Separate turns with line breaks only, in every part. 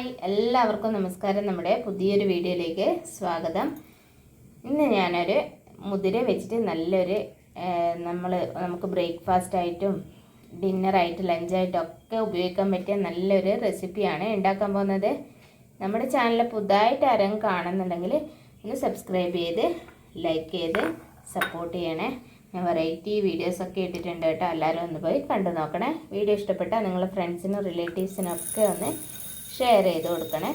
Hi എല്ലാവർക്കും നമസ്കാരം. നമ്മുടെ പുതിയൊരു വീഡിയോയിലേക്ക് സ്വാഗതം. ഇന്ന് ഞാനൊരു മുതിര വെച്ചിട്ട് നല്ലൊരു നമ്മൾ നമുക്ക് ബ്രേക്ക്ഫാസ്റ്റ് ആയിട്ടും ഡിന്നറായിട്ട് ലഞ്ചായിട്ടും ഒക്കെ ഉപയോഗിക്കാൻ പറ്റിയ നല്ലൊരു റെസിപ്പിയാണ് ഉണ്ടാക്കാൻ പോകുന്നത്. നമ്മുടെ ചാനൽ പുതുതായിട്ട് ആരെങ്കിലും കാണുന്നുണ്ടെങ്കിൽ ഒന്ന് സബ്സ്ക്രൈബ് ചെയ്ത് ലൈക്ക് ചെയ്ത് സപ്പോർട്ട് ചെയ്യണേ. ഞാൻ വെറൈറ്റി വീഡിയോസൊക്കെ ഇട്ടിട്ടുണ്ട് കേട്ടോ. എല്ലാവരും ഒന്ന് പോയി കണ്ടു നോക്കണേ. വീഡിയോ ഇഷ്ടപ്പെട്ടാൽ നിങ്ങളുടെ ഫ്രണ്ട്സിനും റിലേറ്റീവ്സിനും ഒക്കെ ഒന്ന് ഷെയർ ചെയ്ത് കൊടുക്കണേ.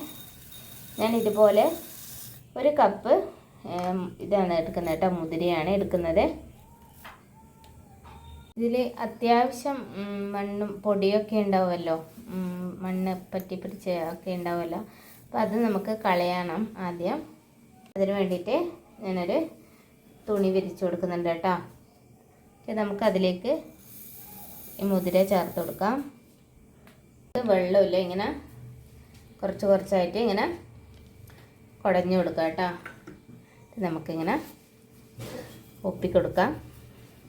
ഞാൻ ഇതുപോലെ ഒരു കപ്പ് ഇതാണ് എടുക്കുന്നത് കേട്ടോ മുതിരയാണ് എടുക്കുന്നത്. ഇതിൽ അത്യാവശ്യം മണ്ണും പൊടിയൊക്കെ ഉണ്ടാവുമല്ലോ. മണ്ണ് പറ്റി പിടിച്ച് ഒക്കെ ഉണ്ടാവുമല്ലോ. അപ്പോൾ അത് നമുക്ക് കളയണം ആദ്യം. അതിന് വേണ്ടിയിട്ട് ഞാനൊരു തുണി വിരിച്ചു കൊടുക്കുന്നുണ്ട് കേട്ടോ. നമുക്ക് അതിലേക്ക് ഈ മുതിര ചേർത്ത് കൊടുക്കാം. വെള്ളമില്ല ഇങ്ങനെ കുറച്ച് കുറച്ചായിട്ട് ഇങ്ങനെ കുടഞ്ഞു കൊടുക്കുക കേട്ടോ. നമുക്കിങ്ങനെ ഒപ്പിക്കൊടുക്കാം.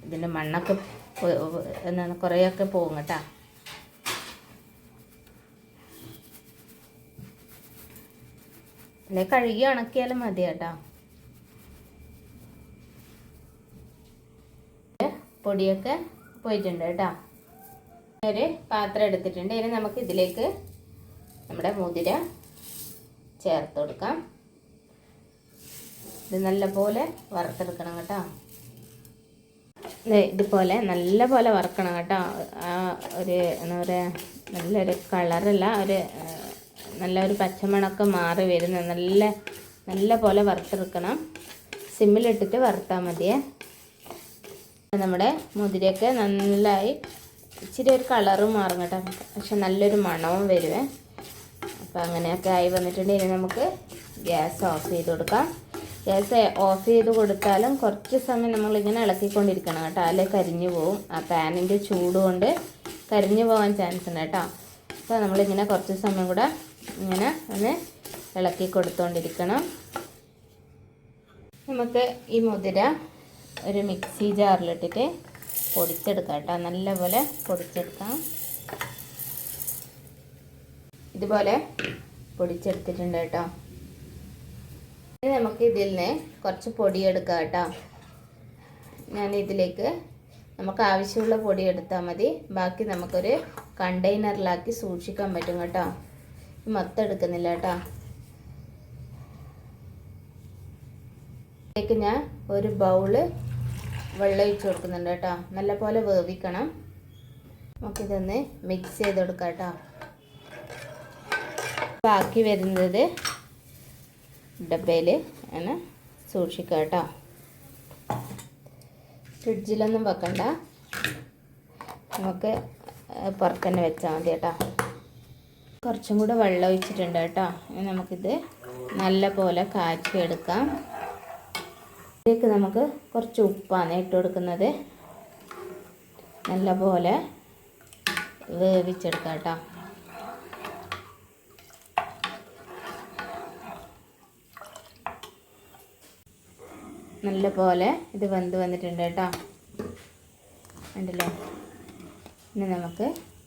ഇതിന്റെ മണ്ണൊക്കെ എന്താണ് കുറേയൊക്കെ പോകും കേട്ടോ. അല്ലെ കഴുകി ഉണക്കിയാലും മതി കേട്ടോ. പൊടിയൊക്കെ പോയിട്ടുണ്ട് കേട്ടോ. ഒരു പാത്രം എടുത്തിട്ടുണ്ട്. ഇനി നമുക്ക് ഇതിലേക്ക് നമ്മുടെ മുതിര ചേർത്ത് കൊടുക്കാം. ഇത് നല്ലപോലെ വറുത്തെടുക്കണം കേട്ടോ. ഇതുപോലെ നല്ല പോലെ വറുക്കണം കേട്ടോ. ആ ഒരു എന്താ പറയുക നല്ലൊരു കളറല്ല ഒരു നല്ല ഒരു പച്ചമണമൊക്കെ മാറി വരുന്ന നല്ല നല്ല പോലെ വറുത്തെടുക്കണം. സിമ്മിലിട്ടിട്ട് വറുത്താൽ മതിയേ. നമ്മുടെ മുതിരയൊക്കെ നന്നായി ഇച്ചിരി ഒരു കളറും മാറും കേട്ടോ. പക്ഷെ നല്ലൊരു മണവും വരുവേ. അപ്പോൾ അങ്ങനെയൊക്കെ ആയി വന്നിട്ടുണ്ടെങ്കിൽ ഇനി നമുക്ക് ഗ്യാസ് ഓഫ് ചെയ്ത് കൊടുക്കാം. ഗ്യാസ് ഓഫ് ചെയ്ത് കൊടുത്താലും കുറച്ച് സമയം നമ്മളിങ്ങനെ ഇളക്കിക്കൊണ്ടിരിക്കണം കേട്ടോ. അല്ലെങ്കിൽ കരിഞ്ഞു പോവും. ആ പാനിന്റെ ചൂട് കൊണ്ട് കരിഞ്ഞു പോകാൻ ചാൻസ് ഉണ്ട് കേട്ടോ. അപ്പോൾ നമ്മളിങ്ങനെ കുറച്ച് സമയം കൂടെ ഇങ്ങനെ ഒന്ന് ഇളക്കി കൊടുത്തുകൊണ്ടിരിക്കണം നമുക്ക് ഈ മുതിര ഒരു മിക്സി ജാറിലിട്ടിട്ട് പൊടിച്ചെടുക്കാം കേട്ടോ. നല്ലപോലെ പൊടിച്ചെടുക്കാം. ഇതുപോലെ പൊടിച്ചെടുത്തിട്ടുണ്ട് കേട്ടോ. ഇനി നമുക്ക് ഇതിൽ നിന്ന് കുറച്ച് പൊടി എടുക്കാം കേട്ടോ. ഞാൻ ഇതിലേക്ക് നമുക്ക് ആവശ്യമുള്ള പൊടി എടുത്താൽ മതി. ബാക്കി നമുക്കൊരു കണ്ടെയ്നറിലാക്കി സൂക്ഷിക്കാൻ പറ്റും കേട്ടോ. മൊത്തം എടുക്കുന്നില്ല കേട്ടോ. ഇതിലേക്ക് ഞാൻ ഒരു ബൗൾ വെള്ളം ഒഴിച്ച് കൊടുക്കുന്നുണ്ട് കേട്ടോ. നല്ലപോലെ വേവിക്കണം. നമുക്കിതൊന്ന് മിക്സ് ചെയ്ത് കൊടുക്കാം കേട്ടോ. ബാക്കി വരുന്നത് ഡബയിൽ അങ്ങനെ സൂക്ഷിക്കുക കേട്ടോ. ഫ്രിഡ്ജിലൊന്നും വെക്കണ്ട. നമുക്ക് പുറത്ത് തന്നെ വെച്ചാൽ മതി കേട്ടോ. കുറച്ചും കൂടെ വെള്ളം ഒഴിച്ചിട്ടുണ്ട് കേട്ടോ. നമുക്കിത് നല്ല പോലെ കാച്ചിയെടുക്കാം ഇതിലേക്ക് നമുക്ക് കുറച്ച് ഉപ്പാണ് ഇട്ട് കൊടുക്കുന്നത്. നല്ല പോലെ വേവിച്ചെടുക്കാം കേട്ടോ. നല്ല പോലെ ഇത് വെന്ത് വന്നിട്ടുണ്ട് കേട്ടോ. ഉണ്ടല്ലോ ഇനി നമുക്ക്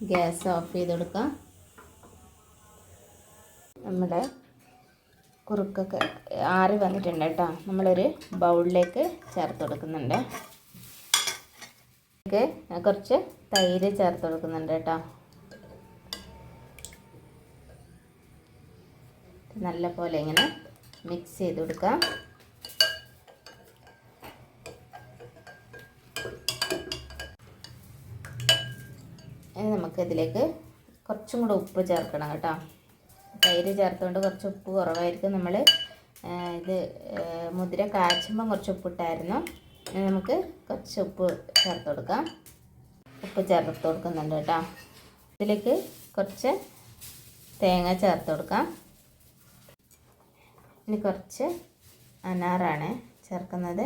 ഗ്യാസ് ഓഫ് ചെയ്ത് കൊടുക്കാം. നമ്മുടെ കുറുക്കൊക്കെ ആറി വന്നിട്ടുണ്ട് കേട്ടോ. നമ്മളൊരു ബൗളിലേക്ക് ചേർത്ത് കൊടുക്കുന്നുണ്ട്. കുറച്ച് തൈര് ചേർത്ത് കൊടുക്കുന്നുണ്ട് കേട്ടോ. നല്ല പോലെ ഇങ്ങനെ മിക്സ് ചെയ്ത് കൊടുക്കാം. ഇനി നമുക്ക് ഇതിലേക്ക് കുറച്ചും കൂടെ ഉപ്പ് ചേർക്കണം കേട്ടോ. തൈര് ചേർത്തുകൊണ്ട് കുറച്ച് ഉപ്പ് കുറവായിരിക്കും. നമ്മൾ ഇത് മുതിര കാച്ചുമ്പം കുറച്ച് ഉപ്പിട്ടായിരുന്നു നമുക്ക് കുറച്ച് ഉപ്പ് ചേർത്ത് കൊടുക്കാം. ഉപ്പ് ചേർത്ത് കൊടുക്കുന്നുണ്ട് കേട്ടോ. ഇതിലേക്ക് കുറച്ച് തേങ്ങ ചേർത്ത് കൊടുക്കാം. ഇനി കുറച്ച് അനാറാണ് ചേർക്കുന്നത്.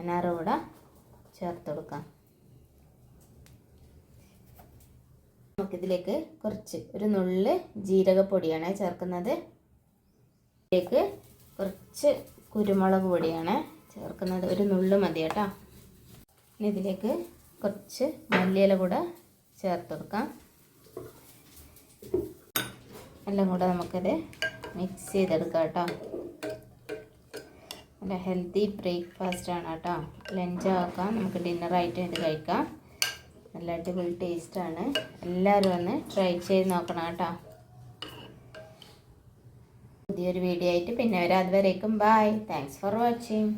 അനാറ് കൂടെ ചേർത്ത് കൊടുക്കാം. നമുക്കിതിലേക്ക് കുറച്ച് ഒരു നുള്ള് ജീരകപ്പൊടിയാണ് ചേർക്കുന്നത്. ഇതിലേക്ക് കുറച്ച് കുരുമുളക് പൊടിയാണ് ചേർക്കുന്നത്. ഒരു നുള്ള് മതി കേട്ടോ. ഇനി ഇതിലേക്ക് കുറച്ച് മല്ലിയില കൂടെ ചേർത്ത് കൊടുക്കാം. എല്ലാം കൂടെ നമുക്കത് മിക്സ് ചെയ്തെടുക്കാം കേട്ടോ. നല്ല ഹെൽത്തി ബ്രേക്ക്ഫാസ്റ്റ് ആണ് കേട്ടോ. ലഞ്ചാക്കാം. നമുക്ക് ഡിന്നറായിട്ട് ഇത് കഴിക്കാം. നല്ല അടിപൊളി ടേസ്റ്റാണ് എല്ലാവരും ഒന്ന് ട്രൈ ചെയ്ത് നോക്കണം കേട്ടോ. പുതിയൊരു വീഡിയോ ആയിട്ട് പിന്നെ വരാം. അതുവരേക്കും ബായ് താങ്ക്സ് ഫോർ വാച്ചിങ്